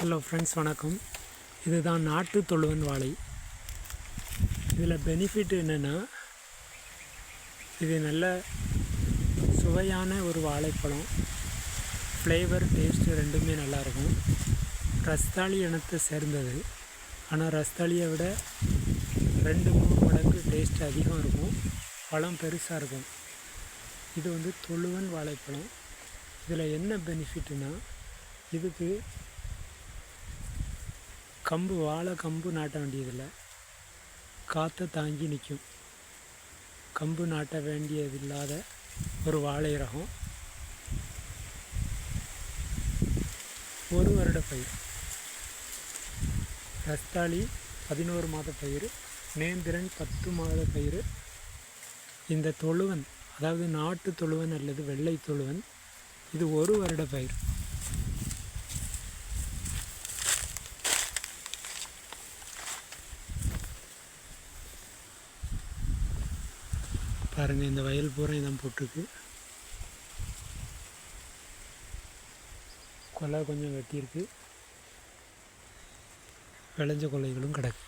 Hello friends வணக்கம். இதுதான் நாட்டு தொழுவன் வாழை. இதில் பெனிஃபிட் என்னென்னா இது நல்ல சுவையான ஒரு வாழைப்பழம். ஃப்ளேவர் டேஸ்ட்டு ரெண்டுமே நல்லாயிருக்கும். ரஸ்தாளி இனத்தை சேர்ந்தது. ஆனால் ரஸ்தாளியை விட ரெண்டு மூணு மடங்கு டேஸ்ட் அதிகம் இருக்கும். பழம் பெருசாக இருக்கும். இது வந்து தொழுவன் வாழைப்பழம். இதில் என்ன பெனிஃபிட்னா இதுக்கு கம்பு வாழை கம்பு நாட்ட வேண்டியதில்லை. காற்றை தாங்கி நிற்கும். கம்பு நாட்ட வேண்டியதில்லாத ஒரு வாழை ரகம் ஒரு வருட பயிர். ரஸ்தாளி பதினோரு மாத பயிர் நேந்திரன் பத்து மாத பயிர். இந்த தொழுவன் அதாவது நாட்டு தொழுவன் அல்லது வெள்ளை தொழுவன் இது ஒரு வருட பயிர். பாருங்கள் இந்த வயல் பூரா இதான் போட்டிருக்கு. கொலை கொஞ்சம் வெட்டியிருக்கு. விளைஞ்ச கொலைகளும் கிடக்கு.